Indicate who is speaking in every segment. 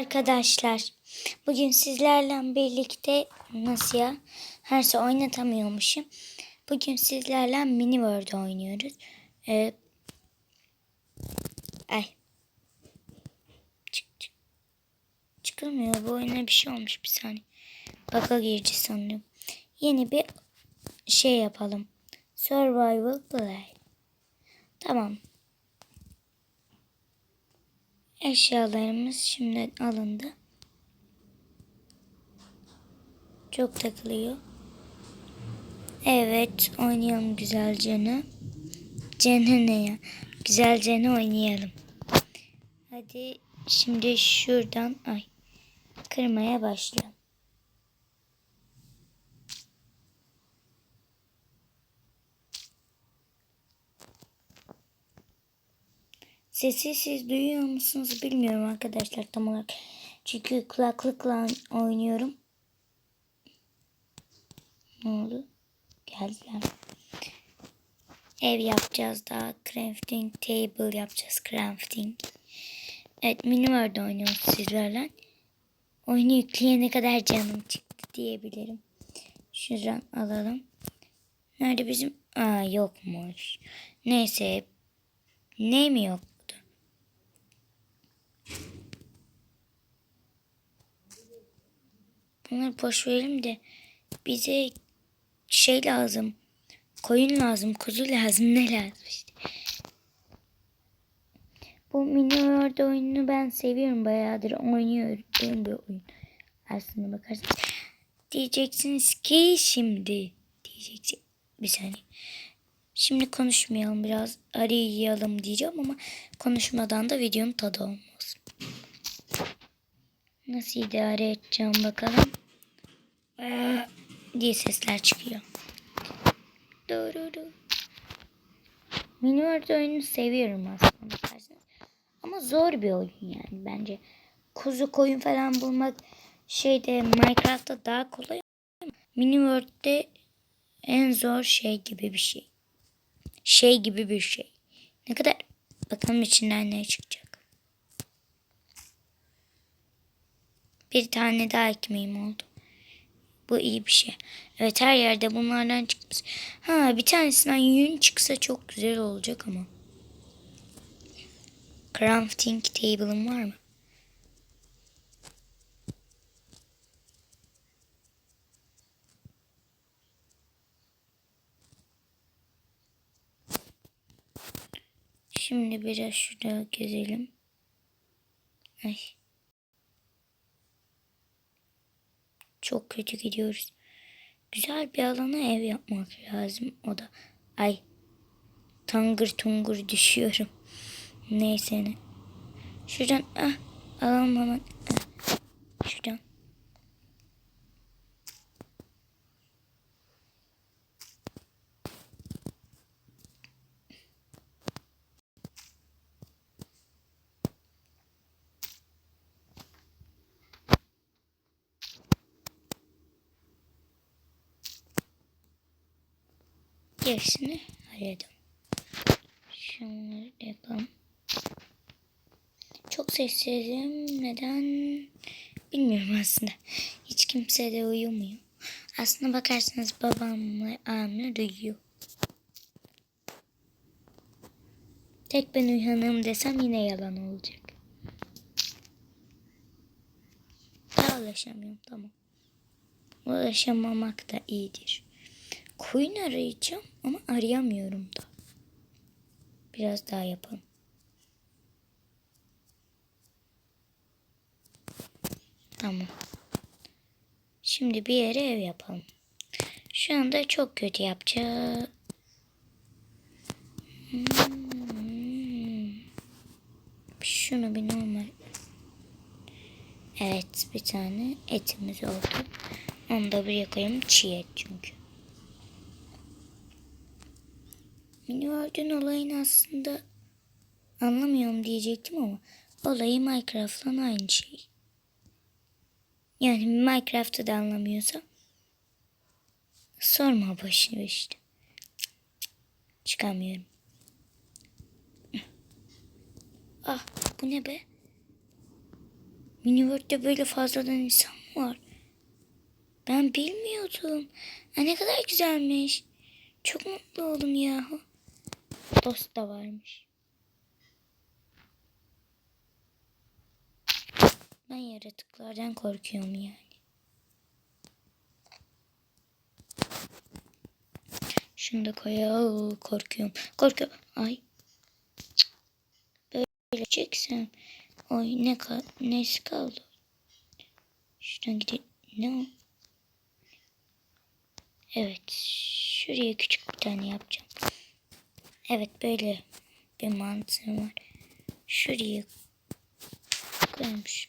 Speaker 1: Arkadaşlar bugün sizlerle birlikte nasıl ya her şey oynatamıyormuşum. Bugün sizlerle mini world oynuyoruz. Ee, ay. Çık, çık. Çıkılmıyor bu oyuna bir şey olmuş bir saniye. Baka girdi sanırım. Yeni bir şey yapalım. Survival play. Tamam. Eşyalarımız şimdi alındı. Çok takılıyor. Evet oynayalım güzelce. Cene ne ya? Güzelce oynayalım. Hadi şimdi şuradan ay kırmaya başlayalım. Sesi siz duyuyor musunuz bilmiyorum arkadaşlar tam olarak. Çünkü kulaklıkla oynuyorum. Ne oldu? Geldiler. Ev yapacağız daha. Crafting table yapacağız. Crafting. Evet Miniworld oynuyoruz sizlerle. Oyunu yükleyene kadar canım çıktı diyebilirim. Şuradan alalım. Nerede bizim? Aa yokmuş. Neyse. Ne mi yoktu? Bunları boş verelim de bize şey lazım. Koyun lazım, kuzu lazım, ne lazım işte. Bu mini world oyununu ben seviyorum bayağıdır oynuyorum bir oyun. Aslında bakarsanız. Diyeceksiniz ki şimdi diyeceksin bir saniye. Şimdi konuşmayalım biraz arayalım diyeceğim ama konuşmadan da videonun tadı olmaz. Nasıl idare edeceğim bakalım. Aa, diye sesler çıkıyor. Doğru. Mini World oyununu seviyorum aslında. Ama zor bir oyun yani bence. Kuzu koyun falan bulmak şeyde Minecraft'ta daha kolay. Mini World'de en zor şey gibi bir şey. Şey gibi bir şey. Ne kadar bakalım içinden ne çıkacak. Bir tane daha ekmeğim oldu. Bu iyi bir şey. Evet her yerde bunlardan çıkmış. Ha bir tanesinden yün çıksa çok güzel olacak ama. Crafting table'ım var mı? Şimdi biraz şurada gezelim. Ay. Çok kötü gidiyoruz. Güzel bir alana ev yapmak lazım. O da ay tangır tungur düşüyorum. Neyse ne. Şuradan ah alalım hemen. Ah, şuradan. Gerisini halledim. Şunları yapalım. Çok sessizim. Neden? Bilmiyorum aslında. Hiç kimse de uyumuyor. Aslında bakarsanız babamla abimle duyuyor. Tek ben uyanığım desem yine yalan olacak. Daha ulaşamıyorum tamam. Ulaşamamak da iyidir. Koyun arayacağım ama arayamıyorum da. Biraz daha yapalım. Tamam. Şimdi bir yere ev yapalım. Şu anda çok kötü yapacağım. Hmm. Şunu bir normal. Evet bir tane etimiz oldu. Onu da buraya koyayım. Çiğ et çünkü. Mini World'ün olayını aslında anlamıyorum diyecektim ama olayı Minecraft'la aynı şey. Yani Minecraft'ı da anlamıyorsa sorma başını işte. Çıkamıyorum. Ah bu ne be? Miniworld'de böyle fazladan insan var. Ben bilmiyordum. Ha, ne kadar güzelmiş. Çok mutlu oldum yahu. Dost da varmış. Ben yaratıklardan korkuyorum yani. Şunu da koyalım. Korkuyorum. Korkuyorum. Ay. Böyle çeksem. Oy ne kal nesi kaldı? Şuradan gidelim. Ne? Evet. Şuraya küçük bir tane yapacağım. Evet böyle bir mantığım var. Şuraya koymuş.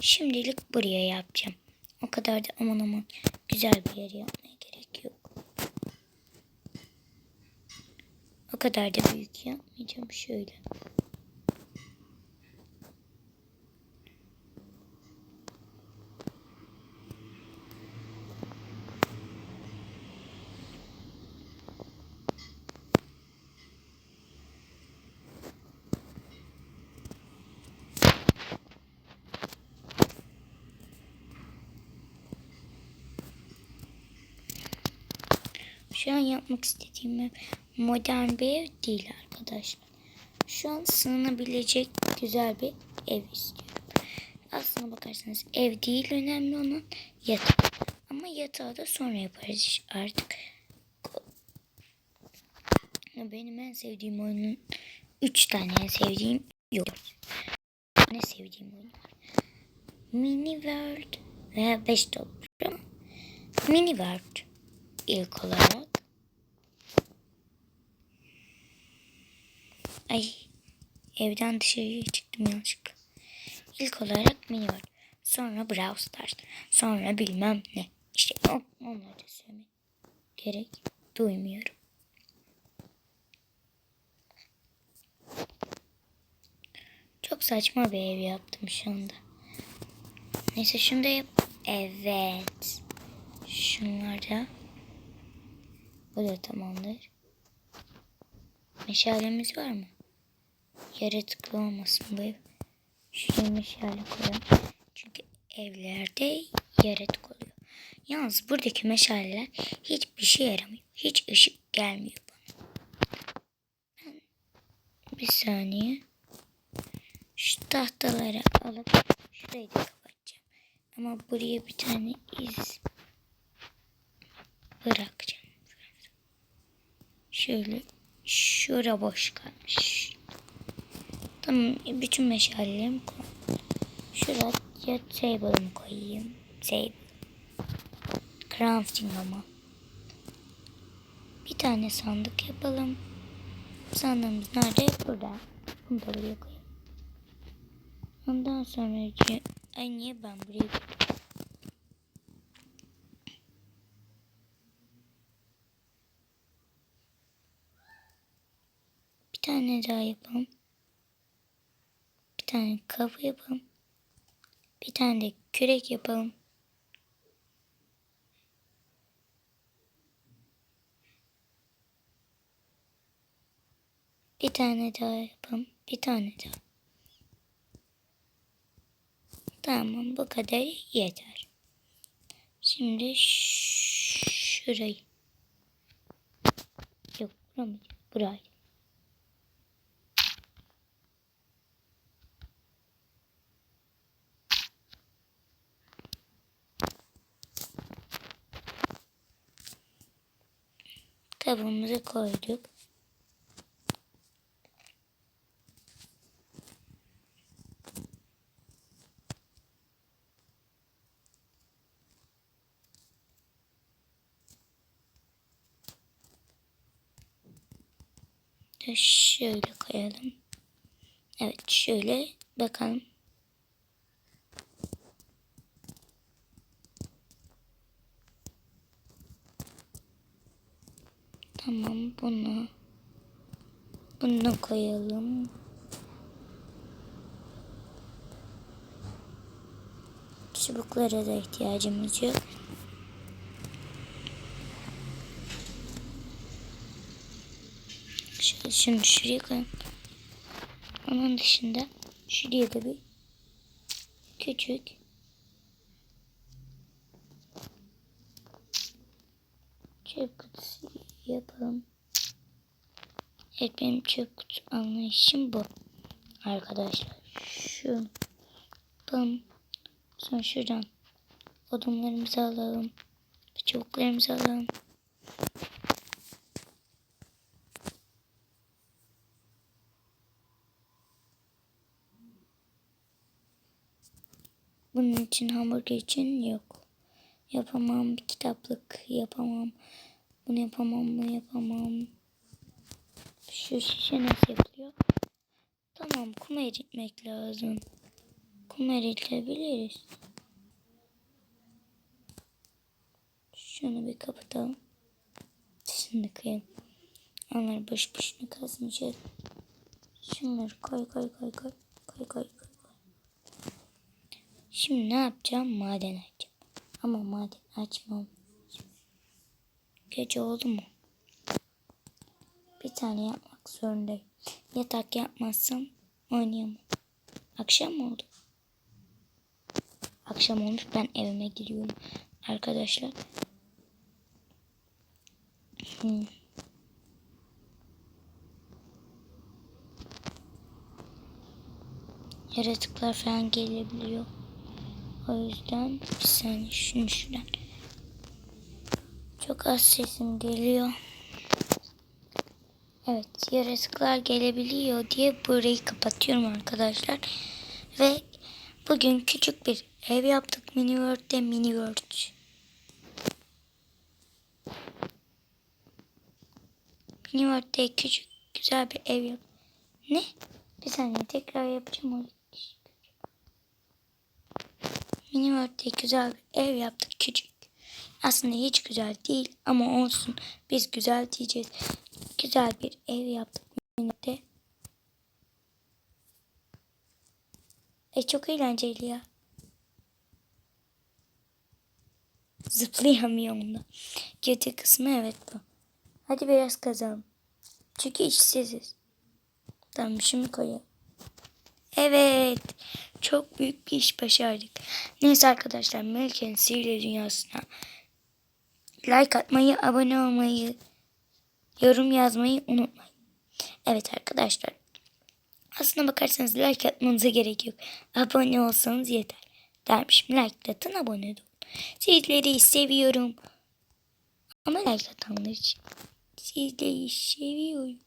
Speaker 1: Şimdilik buraya yapacağım. O kadar da aman aman güzel bir yer yapmaya gerek yok. O kadar da büyük yapmayacağım şöyle. Şu an yapmak istediğim modern bir ev değil arkadaşlar. Şu an sığınabilecek güzel bir ev istiyorum. Aslına bakarsanız ev değil önemli olan yatak. Ama yatağı da sonra yaparız artık. Benim en sevdiğim oyunun 3 tane en sevdiğim yok. Ne sevdiğim oyun var. Mini World veya 5 de olur ama Mini World ilk olarak. Ay evden dışarıya çıktım yanlışlıkla. İlk olarak Mini World. Sonra Brawl Stars. Sonra bilmem ne. İşte o, onları da söylemek gerek duymuyorum. Çok saçma bir ev yaptım şu anda. Neyse şunu da yap. Evet. Şunları. Bu da tamamdır. Meşalemiz var mı? Yaratıklı olmasın bu ev. Şuraya meşale koyalım. Çünkü evlerde yaratık oluyor. Yalnız buradaki meşaleler hiçbir şey yaramıyor. Hiç ışık gelmiyor bana. Bir saniye. Şu tahtaları alıp şurayı da kapatacağım. Ama buraya bir tane iz bırakacağım. Şöyle şura boş kalmış. Tamam bütün meşalelerimi koy. Şuraya ya table'ımı koyayım. Table. Crafting ama. Bir tane sandık yapalım. Sandığımız nerede? Burada. Bunu da buraya koyalım. Ondan sonra ay niye ben buraya? Bir tane daha yapalım. Tane kapı yapalım. Bir tane de kürek yapalım. Bir tane daha yapalım. Bir tane daha. Tamam bu kadar yeter. Şimdi şurayı. Yok burayı. Burayı. Kabımızı koyduk. Şöyle koyalım. Evet şöyle bakalım. Tamam bunu koyalım. Çubuklara da ihtiyacımız yok. Şöyle şunu şuraya koyalım. Onun dışında şuraya da bir küçük. Çöp kutusu yapalım. Evet benim çöp kutu anlayışım bu. Arkadaşlar şu bam sonra şuradan odunlarımızı alalım. Çubuklarımızı alalım. Bunun için hamburger için yok. Yapamam kitaplık yapamam. Bunu yapamam bunu yapamam. Şu şişe nasıl yapılıyor? Tamam kum eritmek lazım. Kum eritebiliriz. Şunu bir kapatalım. Şimdi kıyalım. Onları boş boşuna kazmayacağız. Şunları koy koy koy koy. Koy koy koy. Şimdi ne yapacağım? Maden açacağım. Ama maden açmam. Gece oldu mu? Tane yapmak zorundayım. Yatak yapmazsam oynayamam. Akşam oldu? Akşam olmuş ben evime giriyorum. Arkadaşlar. Hmm. Yaratıklar falan gelebiliyor. O yüzden bir saniye şunu şuradan. Çok az sesim geliyor. Evet yaratıklar gelebiliyor diye burayı kapatıyorum arkadaşlar. Ve bugün küçük bir ev yaptık mini world'de mini world. Mini world'de küçük güzel bir ev yap. Ne? Bir saniye tekrar yapacağım onu. Mini world'de güzel bir ev yaptık küçük. Aslında hiç güzel değil ama olsun. Biz güzel diyeceğiz. Güzel bir ev yaptık minide. E çok eğlenceli ya. Zıplayamıyorum da. Kötü kısmı evet bu. Hadi biraz kazalım. Çünkü işsiziz. Tamam şunu koyalım. Evet. Çok büyük bir iş başardık. Neyse arkadaşlar Melike'nin sihirli dünyasına like atmayı, abone olmayı, yorum yazmayı unutmayın. Evet arkadaşlar. Aslına bakarsanız like atmanıza gerek yok. Abone olsanız yeter. Dermişim like atın abone olun. Sizleri seviyorum. Ama like atanlar için. Sizleri seviyorum.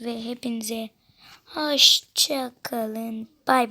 Speaker 1: Ve hepinize hoşça kalın. Bay bay.